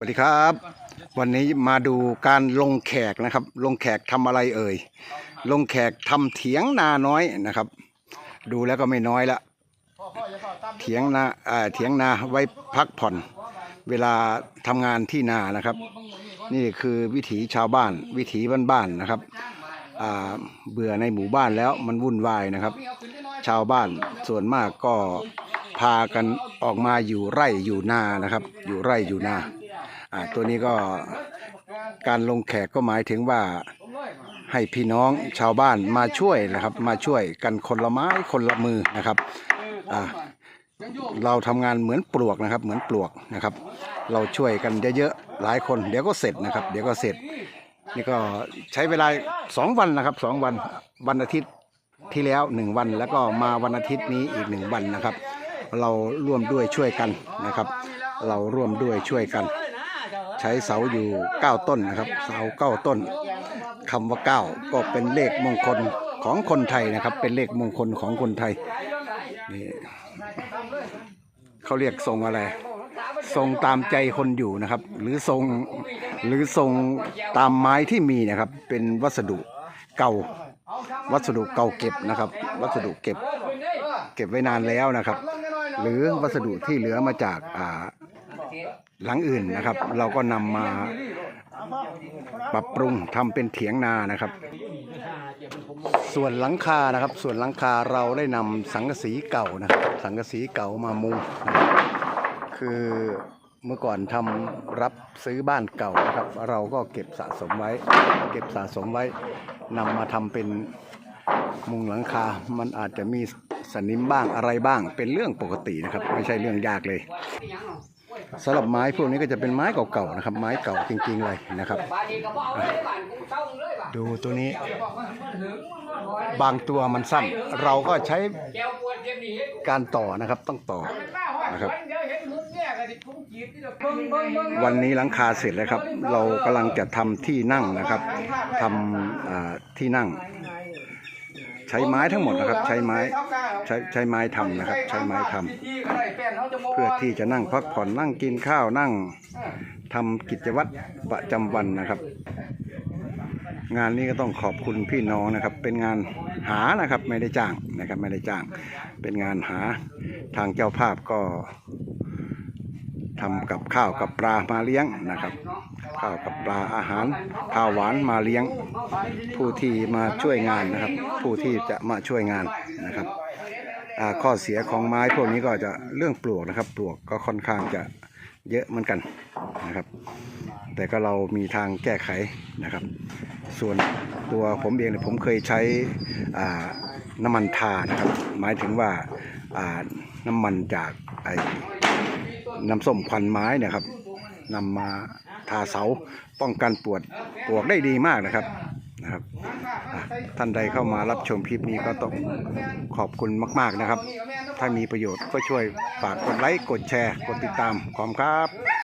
สวัสดีครับ วันนี้มาดูการลงแขกนะครับ ลงแขกทำอะไรเอ่ย ลงแขกทำเถียงนาน้อยนะครับ ดูแล้วก็ไม่น้อยละเถียงนาอ่าเถียงนาไว้พักผ่อน เวลาทำงานที่นานะครับ นี่คือวิถีชาวบ้าน วิถีบ้านๆนะครับเบื่อในหมู่บ้านแล้วมันวุ่นวายนะครับ ชาวบ้านส่วนมากก็พากันออกมาอยู่ไร่อยู่นานะครับ อยู่ไร่อยู่นา อ่าตัวนี้ก็การลงแขกก็หมายถึงว่าให้พี่น้องชาวบ้านมาช่วยนะครับ มาช่วยกันคนละไม้คนละมือนะครับอ่าเราทำงานเหมือนปลวกนะครับ เหมือนปลวกนะครับ เราช่วยกันเยอะๆหลายคน เดี๋ยวก็เสร็จนะครับ เดี๋ยวก็เสร็จ นี่ก็ใช้เวลาสองวันนะครับสองวันวันอาทิตย์ที่แล้วหนึ่งวันแล้วก็มาวันอาทิตย์นี้อีกหนึ่งวันนะครับ เราร่วมด้วยช่วยกันนะครับ เราร่วมด้วยช่วยกัน ใช้เสาอยู่ 9 ต้นนะครับ เสาเก้าต้นคำว่า9ก็เป็นเลขมงคลของคนไทยนะครับ เป็นเลขมงคลของคนไทยนี่เขาเรียกทรงอะไรทรงตามใจคนอยู่นะครับ หรือทรงหรือทรงตามไม้ที่มีนะครับ เป็นวัสดุเก่า วัสดุเก่าเก็บนะครับ วัสดุเก็บ เก็บไว้นานแล้วนะครับ หรือวัสดุที่เหลือมาจากอ่า หลังอื่นนะครับ เราก็นำมาปรับปรุงทำเป็นเถียงนานะครับ ส่วนหลังคานะครับ ส่วนหลังคาเราได้นำสังกะสีเก่านะครับสังกะสีเก่ามามุงคคือเมื่อก่อนทำรับซื้อบ้านเก่านะครับ เราก็เก็บสะสมไว้ เก็บสะสมไว้นำมาทำเป็นมุงหลังคา มันอาจจะมีสนิมบ้างอะไรบ้าง เป็นเรื่องปกตินะครับ ไม่ใช่เรื่องยากเลย สำหรับไม้พวกนี้ก็จะเป็นไม้เก่าๆนะครับ ไม้เก่าจริงๆเลยนะครับดูตัวนี้ บางตัวมันสั้น เราก็ใช้การต่อนะครับต้องต่อนะครับ วันนี้หลังคาเสร็จแล้วครับ เรากำลังจะทำที่นั่งนะครับทำอ่าที่นั่ง ใช้ไม้ทั้งหมดนะครับ ใช้ไม้ใช้ใช้ไม้ทำนะครับ ใช้ไม้ทำเพื่อที่จะนั่งพักผ่อนนั่งกินข้าวนั่งทำกิจวัตรประจำวันนะครับ งานนี้ก็ต้องขอบคุณพี่น้องนะครับ เป็นงานหานะครับไม่ได้จ้างนะครับ ไม่ได้จ้าง เป็นงานหาทางเจ้าภาพก็ ทำกับข้าวกับปลามาเลี้ยงนะครับ ข้าวกับปลาอาหารข้าวหวานมาเลี้ยง ผู้ที่มาช่วยงานนะครับ ผู้ที่จะมาช่วยงานนะครับข้อเสียของไม้พวกนี้ก็จะเรื่องปลวกนะครับ ปลวกก็ค่อนข้างจะเยอะเหมือนกันนะครับ แต่ก็เรามีทางแก้ไขนะครับ ส่วนตัวผมเองเนี่ยผมเคยใช้น้ำมันทานะครับ หมายถึงว่าน้ำมันจากไอ น้ำส้มควันไม้เนะครับนำมาทาเสาป้องกันปวดปวกได้ดีมากนะครับนะครับท่านใดเข้ามารับชมคลิปนี้ก็ต้องขอบคุณมาก ๆนะครับ ถ้ามีประโยชน์ก็ช่วยฝากกดไลค์กดแชร์ กดติดตามขอบครับ